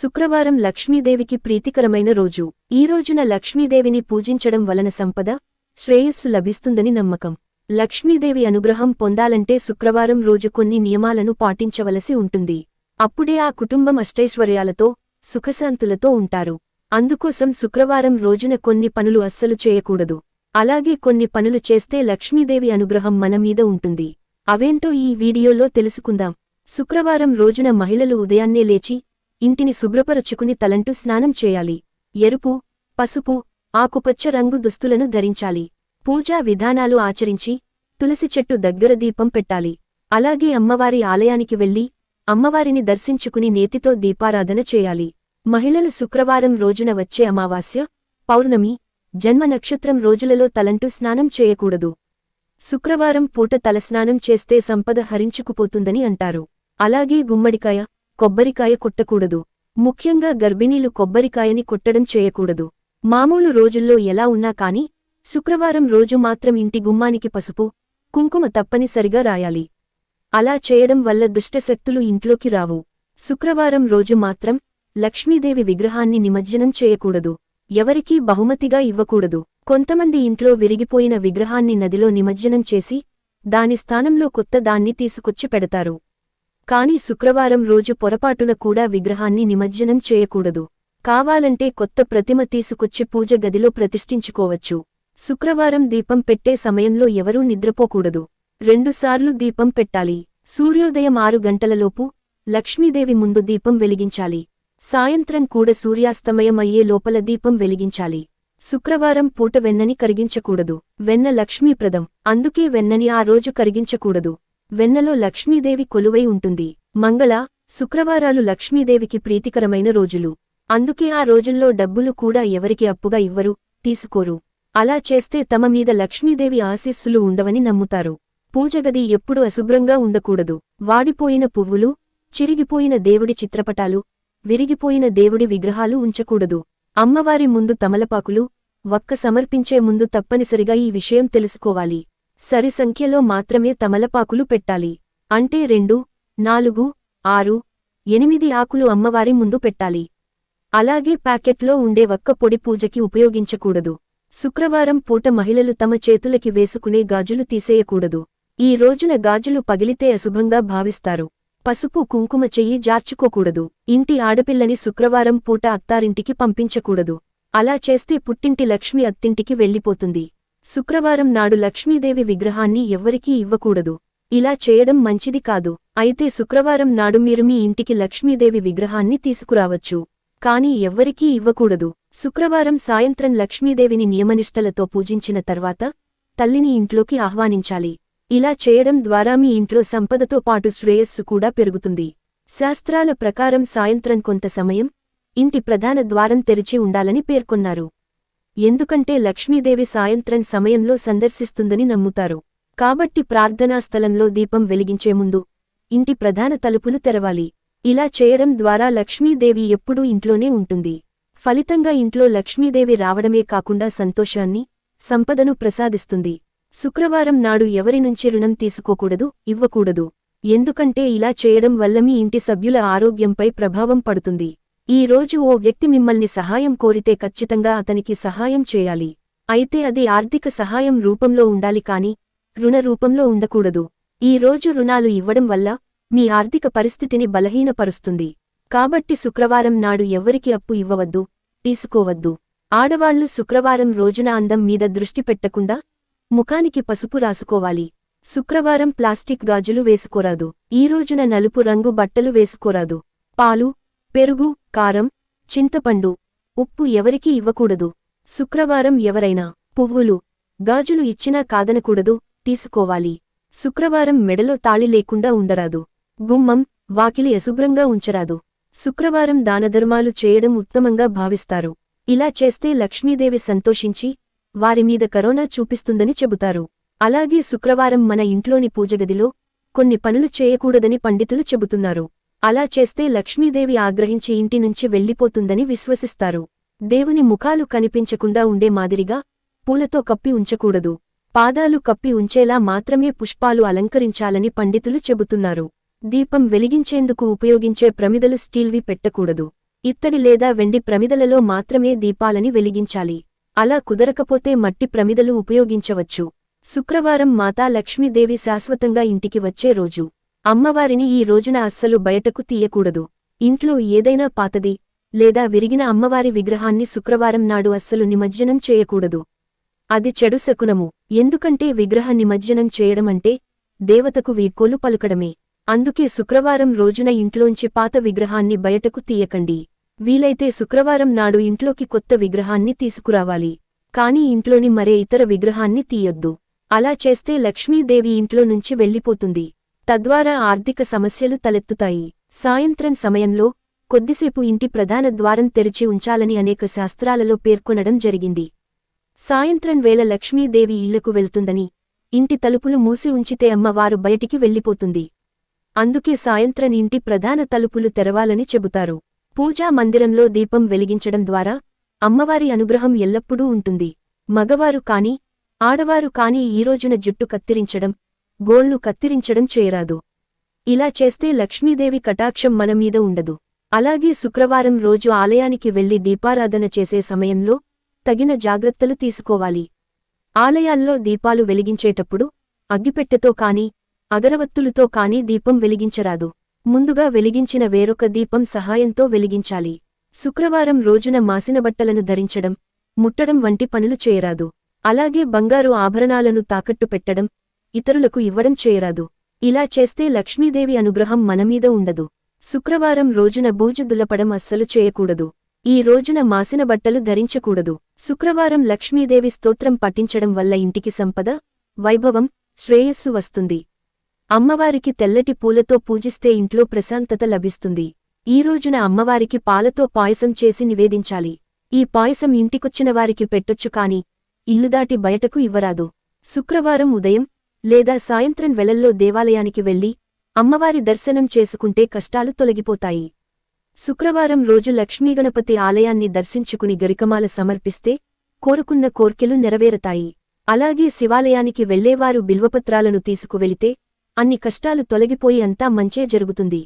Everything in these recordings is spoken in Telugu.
శుక్రవారం లక్ష్మీదేవికి ప్రీతికరమైన రోజు. ఈ రోజున లక్ష్మీదేవిని పూజించడం వలన సంపద శ్రేయస్సు లభిస్తుందని నమ్మకం. లక్ష్మీదేవి అనుగ్రహం పొందాలంటే శుక్రవారం రోజు కొన్ని నియమాలను పాటించవలసి ఉంటుంది. అప్పుడే ఆ కుటుంబం అష్టైశ్వర్యాలతో సుఖశాంతులతో ఉంటారు. అందుకోసం శుక్రవారం రోజున కొన్ని పనులు అస్సలు చేయకూడదు. అలాగే కొన్ని పనులు చేస్తే లక్ష్మీదేవి అనుగ్రహం మన మీద ఉంటుంది. అవేంటో ఈ వీడియోలో తెలుసుకుందాం. శుక్రవారం రోజున మహిళలు ఉదయాన్నే లేచి ఇంటిని శుభ్రపరచుకుని తలంటూ స్నానం చేయాలి. ఎరుపు పసుపు ఆకుపచ్చ రంగు దుస్తులను ధరించాలి. పూజా విధానాలు ఆచరించి తులసి చెట్టు దగ్గర దీపం పెట్టాలి. అలాగే అమ్మవారి ఆలయానికి వెళ్ళి అమ్మవారిని దర్శించుకుని నేతితో దీపారాధన చేయాలి. మహిళలు శుక్రవారం రోజున వచ్చే అమావాస్య పౌర్ణమి జన్మ నక్షత్రం రోజులలో తలంటూ స్నానం చేయకూడదు. శుక్రవారం పూట తలస్నానం చేస్తే సంపద హరించుకుపోతుందని అంటారు. అలాగే గుమ్మడికాయ కొబ్బరికాయ కొట్టకూడదు. ముఖ్యంగా గర్భిణీలు కొబ్బరికాయని కొట్టడం చేయకూడదు. మామూలు రోజుల్లో ఎలా ఉన్నా కాని శుక్రవారం రోజు మాత్రం ఇంటి గుమ్మానికి పసుపు కుంకుమ తప్పనిసరిగా రాయాలి. అలా చేయడం వల్ల దుష్టశక్తులు ఇంట్లోకి రావు. శుక్రవారం రోజు మాత్రం లక్ష్మీదేవి విగ్రహాన్ని నిమజ్జనం చేయకూడదు. ఎవరికీ బహుమతిగా ఇవ్వకూడదు. కొంతమంది ఇంట్లో విరిగిపోయిన విగ్రహాన్ని నదిలో నిమజ్జనం చేసి దాని స్థానంలో కొత్త దాన్ని తీసుకొచ్చి పెడతారు. కాని శుక్రవారం రోజు పొరపాటున కూడా విగ్రహాన్ని నిమజ్జనం చేయకూడదు. కావాలంటే కొత్త ప్రతిమ తీసుకొచ్చి పూజ గదిలో ప్రతిష్ఠించుకోవచ్చు. శుక్రవారం దీపం పెట్టే సమయంలో ఎవరూ నిద్రపోకూడదు. రెండుసార్లు దీపం పెట్టాలి. సూర్యోదయం ఆరు గంటలలోపు లక్ష్మీదేవి ముందు దీపం వెలిగించాలి. సాయంత్రం కూడా సూర్యాస్తమయం అయ్యే లోపల దీపం వెలిగించాలి. శుక్రవారం పూట వెన్నని కరిగించకూడదు. వెన్న లక్ష్మీప్రదం. అందుకే వెన్నని ఆ రోజు కరిగించకూడదు. వెన్నలో లక్ష్మీదేవి కొలువై ఉంటుంది. మంగళ శుక్రవారాలు లక్ష్మీదేవికి ప్రీతికరమైన రోజులు. అందుకే ఆ రోజుల్లో డబ్బులు కూడా ఎవరికి అప్పుగా ఇవ్వరు తీసుకోరు. అలా చేస్తే తమ మీద లక్ష్మీదేవి ఆశీస్సులు ఉండవని నమ్ముతారు. పూజగది ఎప్పుడూ అశుభ్రంగా ఉండకూడదు. వాడిపోయిన పువ్వులు చిరిగిపోయిన దేవుడి చిత్రపటాలు విరిగిపోయిన దేవుడి విగ్రహాలు ఉంచకూడదు. అమ్మవారి ముందు తమలపాకులు వక్క సమర్పించే ముందు తప్పనిసరిగా ఈ విషయం తెలుసుకోవాలి. సరి సంఖ్యలో మాత్రమే తమలపాకులు పెట్టాలి. అంటే రెండు నాలుగు ఆరు ఎనిమిది ఆకులు అమ్మవారి ముందు పెట్టాలి. అలాగే ప్యాకెట్లో ఉండే వక్క పొడి పూజకి ఉపయోగించకూడదు. శుక్రవారం పూట మహిళలు తమ చేతులకి వేసుకునే గాజులు తీసేయకూడదు. ఈ రోజున గాజులు పగిలితే అశుభంగా భావిస్తారు. పసుపు కుంకుమ చెయ్యి జార్చుకోకూడదు. ఇంటి ఆడపిల్లని శుక్రవారం పూట అత్తారింటికి పంపించకూడదు. అలా చేస్తే పుట్టింటి లక్ష్మి అత్తింటికి వెళ్ళిపోతుంది. శుక్రవారం నాడు లక్ష్మీదేవి విగ్రహాన్ని ఎవ్వరికీ ఇవ్వకూడదు. ఇలా చేయడం మంచిది కాదు. అయితే శుక్రవారం నాడు మీరు మీ ఇంటికి లక్ష్మీదేవి విగ్రహాన్ని తీసుకురావచ్చు. కాని ఎవ్వరికీ ఇవ్వకూడదు. శుక్రవారం సాయంత్రం లక్ష్మీదేవిని నియమనిష్టలతో పూజించిన తర్వాత తల్లిని ఇంట్లోకి ఆహ్వానించాలి. ఇలా చేయడం ద్వారా మీ ఇంట్లో సంపదతో పాటు శ్రేయస్సు కూడా పెరుగుతుంది. శాస్త్రాల ప్రకారం సాయంత్రం కొంత సమయం ఇంటి ప్రధాన ద్వారం తెరిచి ఉండాలని పేర్కొన్నారు. ఎందుకంటే లక్ష్మీదేవి సాయంత్రం సమయంలో సందర్శిస్తుందని నమ్ముతారు. కాబట్టి ప్రార్థనా స్థలంలో దీపం వెలిగించే ముందు ఇంటి ప్రధాన తలుపులు తెరవాలి. ఇలా చేయడం ద్వారా లక్ష్మీదేవి ఎప్పుడూ ఇంట్లోనే ఉంటుంది. ఫలితంగా ఇంట్లో లక్ష్మీదేవి రావడమే కాకుండా సంతోషాన్ని సంపదను ప్రసాదిస్తుంది. శుక్రవారం నాడు ఎవరి నుంచి రుణం తీసుకోకూడదు ఇవ్వకూడదు. ఎందుకంటే ఇలా చేయడం వల్ల మీ ఇంటి సభ్యుల ఆరోగ్యంపై ప్రభావం పడుతుంది. ఈ రోజు ఓ వ్యక్తి మిమ్మల్ని సహాయం కోరితే ఖచ్చితంగా అతనికి సహాయం చేయాలి. అయితే అది ఆర్థిక సహాయం రూపంలో ఉండాలి కాని రుణ రూపంలో ఉండకూడదు. ఈ రోజు రుణాలు ఇవ్వడం వల్ల మీ ఆర్థిక పరిస్థితిని బలహీనపరుస్తుంది. కాబట్టి శుక్రవారం నాడు ఎవ్వరికి అప్పు ఇవ్వవద్దు తీసుకోవద్దు. ఆడవాళ్ళు శుక్రవారం రోజున అందం మీద దృష్టి పెట్టకుండా ముఖానికి పసుపు రాసుకోవాలి. శుక్రవారం ప్లాస్టిక్ గాజులు వేసుకోరాదు. ఈ రోజున నలుపు రంగు బట్టలు వేసుకోరాదు. పాలు పెరుగు కారం చింతపండు. ఉప్పు ఎవరికీ ఇవ్వకూడదు. శుక్రవారం ఎవరైనా పువ్వులు గాజులు ఇచ్చినా కాదనకూడదు తీసుకోవాలి. శుక్రవారం మెడలో తాళి లేకుండా ఉండరాదు. గుమ్మం వాకిలి అశుభ్రంగా ఉంచరాదు. శుక్రవారం దానధర్మాలు చేయడం ఉత్తమంగా భావిస్తారు. ఇలా చేస్తే లక్ష్మీదేవి సంతోషించి వారిమీద కరోనా చూపిస్తుందని చెబుతారు. అలాగే శుక్రవారం మన ఇంట్లోని పూజగదిలో కొన్ని పనులు చేయకూడదని పండితులు చెబుతున్నారు. అలా చేస్తే లక్ష్మీదేవి ఆగ్రహించి ఇంటి నుంచి వెళ్ళిపోతుందని విశ్వసిస్తారు. దేవుని ముఖాలు కనిపించకుండా ఉండే మాదిరిగా పూలతో కప్పి ఉంచకూడదు. పాదాలు కప్పి ఉంచేలా మాత్రమే పుష్పాలు అలంకరించాలని పండితులు చెబుతున్నారు. దీపం వెలిగించేందుకు ఉపయోగించే ప్రమిదలు స్టీల్వి పెట్టకూడదు. ఇత్తడి లేదా వెండి ప్రమిదలలో మాత్రమే దీపాలని వెలిగించాలి. అలా కుదరకపోతే మట్టి ప్రమిదలు ఉపయోగించవచ్చు. శుక్రవారం మాతా లక్ష్మీదేవి శాశ్వతంగా ఇంటికి వచ్చే రోజు. అమ్మవారిని ఈ రోజున అస్సలు బయటకు తీయకూడదు. ఇంట్లో ఏదైనా పాతది లేదా విరిగిన అమ్మవారి విగ్రహాన్ని శుక్రవారం నాడు అస్సలు నిమజ్జనం చేయకూడదు. అది చెడు శకునము. ఎందుకంటే విగ్రహ నిమజ్జనం చేయడమంటే దేవతకు వీడ్కోలు పలుకడమే. అందుకే శుక్రవారం రోజున ఇంట్లోంచి పాత విగ్రహాన్ని బయటకు తీయకండి. వీలైతే శుక్రవారం నాడు ఇంట్లోకి కొత్త విగ్రహాన్ని తీసుకురావాలి. కాని ఇంట్లోని మరే ఇతర విగ్రహాన్ని తీయొద్దు. అలా చేస్తే లక్ష్మీదేవి ఇంట్లో నుంచి వెళ్ళిపోతుంది. తద్వారా ఆర్థిక సమస్యలు తలెత్తుతాయి. సాయంత్రం సమయంలో కొద్దిసేపు ఇంటి ప్రధాన ద్వారం తెరిచి ఉంచాలని అనేక శాస్త్రాలలో పేర్కొనడం జరిగింది. సాయంత్రం వేళ లక్ష్మీదేవి ఇళ్ళకు వెళ్తుందని ఇంటి తలుపులు మూసి ఉంచితే అమ్మవారు బయటికి వెళ్ళిపోతుంది. అందుకే సాయంత్రం ఇంటి ప్రధాన తలుపులు తెరవాలని చెబుతారు. పూజా మందిరంలో దీపం వెలిగించడం ద్వారా అమ్మవారి అనుగ్రహం ఎల్లప్పుడూ ఉంటుంది. మగవారు కాని ఆడవారు కాని ఈ రోజున జుట్టు కత్తిరించడం గోళ్ళు కత్తిరించడం చేయరాదు. ఇలా చేస్తే లక్ష్మీదేవి కటాక్షం మన మీద ఉండదు. అలాగే శుక్రవారం రోజు ఆలయానికి వెళ్ళి దీపారాధన చేసే సమయంలో తగిన జాగ్రత్తలు తీసుకోవాలి. ఆలయాల్లో దీపాలు వెలిగించేటప్పుడు అగ్గిపెట్టెతో కాని అగరవత్తులతో కాని దీపం వెలిగించరాదు. ముందుగా వెలిగించిన వేరొక దీపం సహాయంతో వెలిగించాలి. శుక్రవారం రోజున మాసిన బట్టలను ధరించడం ముట్టడం వంటి పనులు చేయరాదు. అలాగే బంగారు ఆభరణాలను తాకట్టు పెట్టడం ఇతరులకు ఇవ్వడం చేయరాదు. ఇలా చేస్తే లక్ష్మీదేవి అనుగ్రహం మనమీద ఉండదు. శుక్రవారం రోజున బూజు దులపడం అస్సలు చేయకూడదు. ఈ రోజున మాసిన బట్టలు ధరించకూడదు. శుక్రవారం లక్ష్మీదేవి స్తోత్రం పఠించడం వల్ల ఇంటికి సంపద వైభవం శ్రేయస్సు వస్తుంది. అమ్మవారికి తెల్లటి పూలతో పూజిస్తే ఇంట్లో ప్రశాంతత లభిస్తుంది. ఈ రోజున అమ్మవారికి పాలతో పాయసం చేసి నివేదించాలి. ఈ పాయసం ఇంటికొచ్చిన వారికి పెట్టొచ్చు కాని ఇల్లు దాటి బయటకు ఇవ్వరాదు. శుక్రవారం ఉదయం లేదా సాయంత్రం వెళల్లో దేవాలయానికి వెళ్ళి అమ్మవారి దర్శనం చేసుకుంటే కష్టాలు తొలగిపోతాయి. శుక్రవారం రోజు లక్ష్మీగణపతి ఆలయాన్ని దర్శించుకుని గరికమాల సమర్పిస్తే కోరుకున్న కోర్కెలు నెరవేరతాయి. అలాగే శివాలయానికి వెళ్ళేవారు బిల్వపత్రాలను తీసుకువెళితే అన్ని కష్టాలు తొలగిపోయి అంతా మంచే జరుగుతుంది.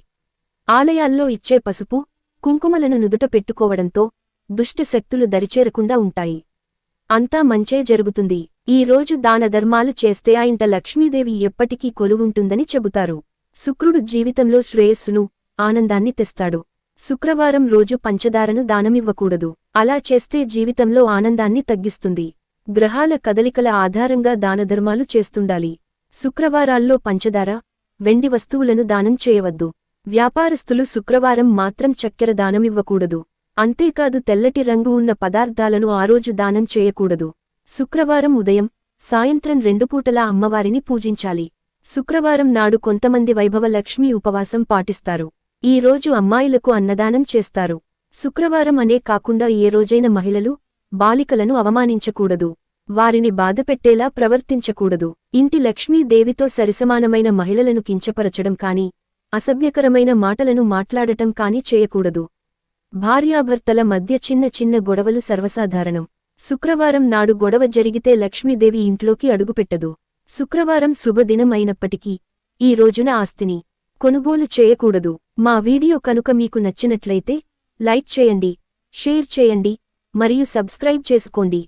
ఆలయాల్లో ఇచ్చే పసుపు కుంకుమలను నుదుట పెట్టుకోవడంతో దుష్టశక్తులు దరిచేరకుండా ఉంటాయి. అంతా మంచే జరుగుతుంది. ఈ రోజు దానధర్మాలు చేస్తే ఆ ఇంట లక్ష్మీదేవి ఎప్పటికీ కొలువుంటుందని చెబుతారు. శుక్రుడు జీవితంలో శ్రేయస్సును ఆనందాన్ని తెస్తాడు. శుక్రవారం రోజు పంచదారను దానమివ్వకూడదు. అలా చేస్తే జీవితంలో ఆనందాన్ని తగ్గిస్తుంది. గ్రహాల కదలికల ఆధారంగా దానధర్మాలు చేస్తుండాలి. శుక్రవారాల్లో పంచదార వెండి వస్తువులను దానం చేయవద్దు. వ్యాపారస్తులు శుక్రవారం మాత్రం చక్కెర దానమివ్వకూడదు. అంతేకాదు తెల్లటి రంగు ఉన్న పదార్థాలను ఆ రోజు దానం చేయకూడదు. శుక్రవారం ఉదయం సాయంత్రం రెండు పూటలా అమ్మవారిని పూజించాలి. శుక్రవారం నాడు కొంతమంది వైభవ లక్ష్మి ఉపవాసం పాటిస్తారు. ఈ రోజు అమ్మాయిలకు అన్నదానం చేస్తారు. శుక్రవారం అనే కాకుండా ఏ రోజైన మహిళలు బాలికలను అవమానించకూడదు. వారిని బాధపెట్టేలా ప్రవర్తించకూడదు. ఇంటి లక్ష్మీదేవితో సరిసమానమైన మహిళలను కించపరచడం కాని అసభ్యకరమైన మాటలను మాట్లాడటం కాని చేయకూడదు. భార్యాభర్తల మధ్య చిన్న చిన్న గొడవలు సర్వసాధారణం. శుక్రవారం నాడు గొడవ జరిగితే లక్ష్మీదేవి ఇంట్లోకి అడుగుపెట్టదు. శుక్రవారం శుభదినం అయినప్పటికీ ఈ రోజున ఆస్తిని కొనుగోలు చేయకూడదు. మా వీడియో కనుక మీకు నచ్చినట్లయితే లైక్ చేయండి షేర్ చేయండి మరియు సబ్స్క్రైబ్ చేసుకోండి.